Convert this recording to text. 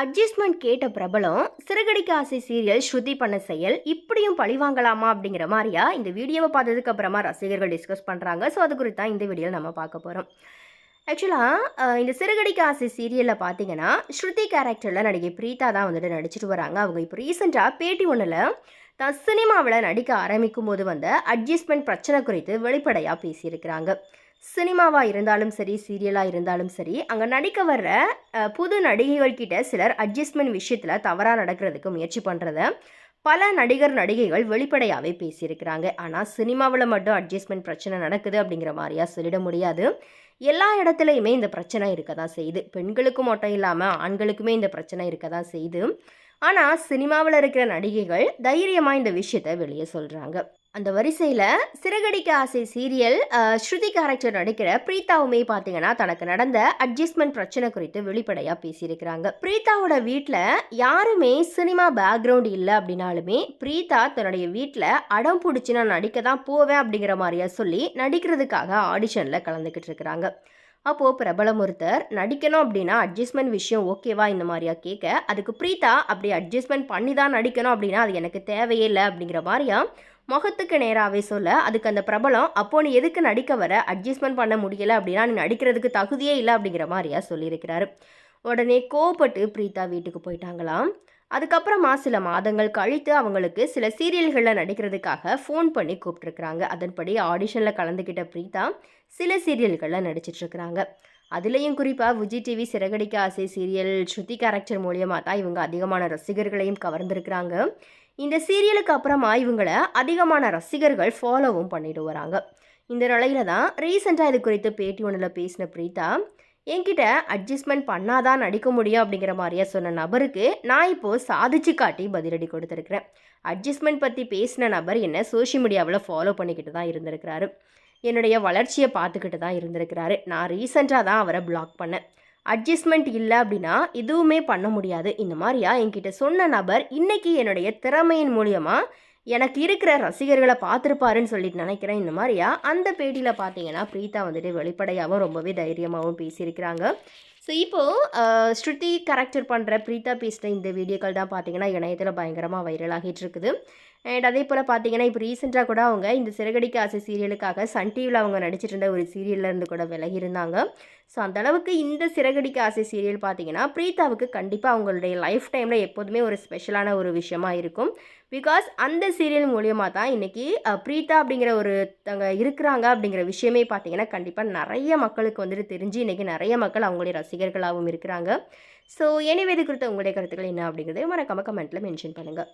Adjustment கேட்ட பிரபலம் சிறுகடிக்கு ஆசை சீரியல் ஸ்ருதி பண்ண செயல் இப்படியும் பழி வாங்கலாமா அப்படிங்கிற மாதிரியா இந்த வீடியோவை பார்த்ததுக்கு அப்புறமா ரசிகர்கள் டிஸ்கஸ் பண்ணுறாங்க ஸோ அது குறித்து தான் இந்த வீடியோவில் நம்ம பார்க்க போகிறோம் ஆக்சுவலாக இந்த சிறுகடிக்கு ஆசை சீரியலில் பார்த்தீங்கன்னா ஸ்ருதி கேரக்டரில் நடிகை பிரீதா தான் வந்துட்டு நடிச்சிட்டு வராங்க. அவங்க இப்போ ரீசெண்டாக பேட்டி ஒன்றில் தான் சினிமாவில் நடிக்க ஆரம்பிக்கும் போது வந்த அட்ஜஸ்ட்மெண்ட் பிரச்சனை குறித்து வெளிப்படையாக பேசியிருக்கிறாங்க. சினிமாவாக இருந்தாலும் சரி சீரியலாக இருந்தாலும் சரி அங்கே நடிக்க வர்ற புது நடிகைகள் கிட்ட சிலர் அட்ஜஸ்ட்மெண்ட் விஷயத்தில் தவறாக நடக்கிறதுக்கு முயற்சி பண்ணுறத பல நடிகர் நடிகைகள் வெளிப்படையாகவே பேசியிருக்கிறாங்க. ஆனால் சினிமாவில் மட்டும் அட்ஜஸ்ட்மெண்ட் பிரச்சனை நடக்குது அப்படிங்கிற மாதிரியா சொல்லிட முடியாது. எல்லா இடத்துலையுமே இந்த பிரச்சனை இருக்க தான் செய்யுது. பெண்களுக்கு மட்டும் இல்லாமல் ஆண்களுக்குமே இந்த பிரச்சனை இருக்க தான் செய்யுது. ஆனால் சினிமாவில் இருக்கிற நடிகைகள் தைரியமாக இந்த விஷயத்தை வெளியே சொல்கிறாங்க அந்த வரிசையில் சிறகடிக்க ஆசை சீரியல் ஸ்ருதி கேரக்டர் நடிக்கிற பிரீதாவுமே பார்த்தீங்கன்னா தனக்கு நடந்த அட்ஜஸ்ட்மெண்ட் பிரச்சனை குறித்து வெளிப்படையாக பேசியிருக்கிறாங்க. பிரீதாவோட வீட்டில் யாருமே சினிமா பேக்ரவுண்ட் இல்லை அப்படின்னாலுமே பிரீதா தன்னுடைய வீட்டில் அடம் பிடிச்சி நான் நடிக்க தான் போவேன் அப்படிங்கிற மாதிரியா சொல்லி நடிக்கிறதுக்காக ஆடிஷனில் கலந்துக்கிட்டு இருக்கிறாங்க. அப்போது பிரபலம் ஒருத்தர் நடிக்கணும் அப்படின்னா அட்ஜஸ்ட்மெண்ட் விஷயம் ஓகேவா இந்த மாதிரியா கேட்க அதுக்கு பிரீதா அப்படி அட்ஜஸ்ட்மெண்ட் பண்ணி தான் நடிக்கணும் அப்படின்னா அது எனக்கு தேவையே இல்லை. அப்படிங்கிற மாதிரியா முகத்துக்கு நேராகவே சொல்ல அதுக்கு அந்த பிரபலம் அப்போ நீ எதுக்கு நடிக்க வர? அட்ஜஸ்ட்மெண்ட் பண்ண முடியலை அப்படின்னா நீ நடிக்கிறதுக்கு தகுதியே இல்லை. அப்படிங்கிற மாதிரியா சொல்லியிருக்கிறாரு. உடனே கோவப்பட்டு பிரீதா வீட்டுக்கு போயிட்டாங்களாம். அதுக்கப்புறமா சில மாதங்கள் கழித்து அவங்களுக்கு சில சீரியல்களில் நடிக்கிறதுக்காக ஃபோன் பண்ணி கூப்பிட்ருக்குறாங்க அதன்படி ஆடிஷனில் கலந்துக்கிட்ட பிரீதா சில சீரியல்களில் நடிச்சிட்ருக்குறாங்க அதுலேயும் குறிப்பாக விஜய் டிவி சிறகடிக்க ஆசை சீரியல் ஸ்ருதி கேரக்டர் மூலியமாக தான் இவங்க அதிகமான ரசிகர்களையும் கவர்ந்துருக்குறாங்க. இந்த சீரியலுக்கு அப்புறமா இவங்கள அதிகமான ரசிகர்கள் ஃபாலோவும் பண்ணிட்டு வராங்க. இந்த நிலையில தான் ரீசெண்டாக இது குறித்து பேட்டி ஒன்றில் பேசின பிரீதா என்கிட்ட அட்ஜஸ்ட்மெண்ட் பண்ணாதான் நடிக்க முடியும் அப்படிங்கிற மாதிரியா சொன்ன நபருக்கு நான் இப்போது சாதிச்சு காட்டி பதிலடி கொடுத்துருக்குறேன். அட்ஜஸ்ட்மெண்ட் பற்றி பேசின நபர் என்ன சோஷியல் மீடியாவில் ஃபாலோ பண்ணிக்கிட்டு தான் இருந்திருக்கிறாரு. என்னுடைய வளர்ச்சியை பார்த்துக்கிட்டு தான் இருந்திருக்கிறாரு. நான் ரீசெண்டாக தான் அவரை பிளாக் பண்ணேன். அட்ஜஸ்ட்மெண்ட் இல்லை அப்படின்னா எதுவுமே பண்ண முடியாது. இந்த மாதிரியா என்கிட்ட சொன்ன நபர் இன்றைக்கி என்னுடைய திறமையின் மூலியமாக எனக்கு இருக்கிற ரசிகர்களை பார்த்துருப்பாருன்னு சொல்லிட்டு நினைக்கிறேன். இந்த மாதிரியா? அந்த பேட்டியில் பார்த்தீங்கன்னா பிரீதா வந்துட்டு வெளிப்படையாகவும் ரொம்பவே தைரியமாகவும் பேசியிருக்கிறாங்க. ஸோ இப்போது ஸ்ருதி கேரக்டர் பண்ணுற பிரீதா பேசின இந்த வீடியோக்கள் தான் பார்த்தீங்கன்னா இணையத்தில் பயங்கரமாக வைரல் ஆகிட்டு இருக்குது. அண்ட் அதே போல் பார்த்தீங்கன்னா இப்போ ரீசெண்டாக கூட அவங்க இந்த சிறகடிக்க ஆசை சீரியலுக்காக சன் டிவியில் அவங்க நடிச்சிட்டு இருந்த ஒரு சீரியல்ல இருந்து கூட விலகி இருந்தாங்க ஸோ அந்தளவுக்கு இந்த சிறகடிக்க ஆசை சீரியல் பார்த்தீங்கன்னா பிரீதாவுக்கு கண்டிப்பாக அவங்களுடைய லைஃப் டைமில் எப்போதுமே ஒரு ஸ்பெஷலான ஒரு விஷயமா இருக்கும். பிகாஸ் அந்த சீரியல் மூலியமாக தான் இன்றைக்கி பிரீதா அப்படிங்கிற ஒரு தங்க இருக்கிறாங்க அப்படிங்கிற விஷயமே பார்த்தீங்கன்னா கண்டிப்பாக நிறைய மக்களுக்கு வந்துட்டு தெரிஞ்சு இன்றைக்கி நிறைய மக்கள் அவங்களுடைய ரசிகர்களாகவும் இருக்கிறாங்க. ஸோ எனவே இது குறித்த உங்களுடைய கருத்துக்கள் என்ன அப்படிங்கிறத மறக்காமல் கமெண்ட்டில் மென்ஷன் பண்ணுங்கள்